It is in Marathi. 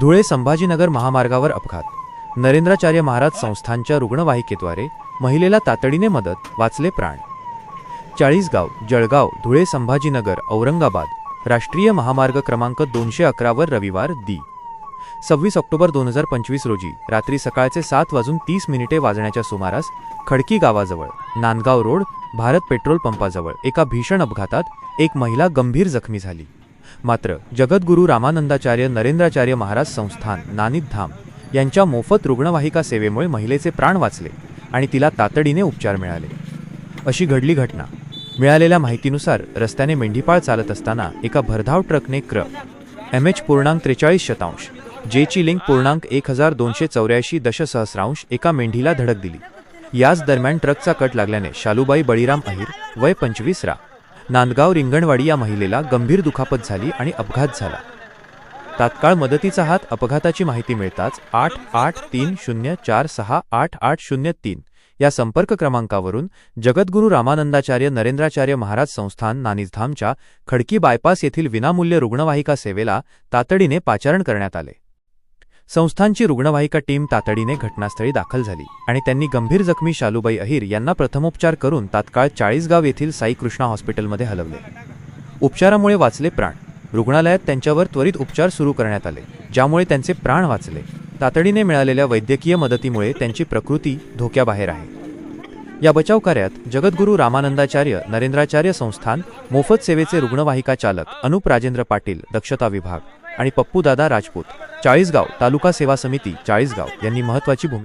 धुळे संभाजीनगर महामार्गावर अपघात. नरेंद्राचार्य महाराज संस्थानच्या रुग्णवाहिकेद्वारे महिलेला तातडीने मदत वाचले प्राण. चाळीसगाव जळगाव धुळे संभाजीनगर औरंगाबाद राष्ट्रीय महामार्ग क्रमांक दोनशे अकरावर रविवार दी. सव्वीस ऑक्टोबर दोन हजार पंचवीस रोजी रात्री सकाळचे सात वाजून तीस मिनिटे वाजण्याच्या सुमारास खडकी गावाजवळ नांदगाव रोड भारत पेट्रोल पंपाजवळ एका भीषण अपघातात एक महिला गंभीर जखमी झाली. मात्र जगद्गुरू रामानंदाचार्य नरेंद्राचार्य महाराज संस्थान नानिद धाम यांच्या मोफत रुग्णवाहिका सेवेमुळे महिलेचे प्राण वाचले आणि तिला तातडीने उपचार मिळाले. अशी घडली घटना. मिळालेल्या माहितीनुसार रस्त्याने मेंढीपाळ चालत असताना एका भरधाव ट्रकने क्र. एम एच पूर्णांक त्रेचाळीस शतांश जेची लिंक पूर्णांक एक हजार दोनशे चौऱ्याऐंशी दशसहस्रांश एका मेंढीला धडक दिली. याच दरम्यान ट्रकचा कट लागल्याने शालूबाई बळीराम अहिर वय पंचवीस रा. नांदगाव रिंगणवाडी या महिलेला गंभीर दुखापत झाली आणि अपघात झाला. तात्काळ मदतीचा हात अपघाताची माहिती मिळताच आठ आठ तीन शून्य चार सहा आठ आठ शून्य तीन या संपर्क क्रमांकावरून जगद्गुरू रामानंदाचार्य नरेंद्राचार्य महाराज संस्थान नानिजधामच्या खडकी बायपास येथील विनामूल्य रुग्णवाहिका सेवेला तातडीने पाचारण करण्यात आले. संस्थांची रुग्णवाहिका टीम तातडीने घटनास्थळी दाखल झाली आणि त्यांनी गंभीर जखमी शालूबाई अहिर यांना प्रथमोपचार करून तात्काळ चाळीसगाव येथील साई कृष्णा हॉस्पिटलमध्ये हलवले. उपचारामुळे वाचले प्राण. रुग्णालयात त्यांच्यावर त्वरित उपचार सुरू करण्यात आले ज्यामुळे त्यांचे प्राण वाचले. तातडीने मिळालेल्या वैद्यकीय मदतीमुळे त्यांची प्रकृती धोक्याबाहेर आहे. या बचाव कार्यात जगद्गुरू रामानंदाचार्य नरेंद्राचार्य संस्थान मोफत सेवेचे रुग्णवाहिका चालक अनुप राजेंद्र पाटील दक्षता विभाग. आणि पप्पूदादा राजपूत चाळीसगाव तालुका सेवा समिती चाळीसगाव यांनी महत्वाची भूमिका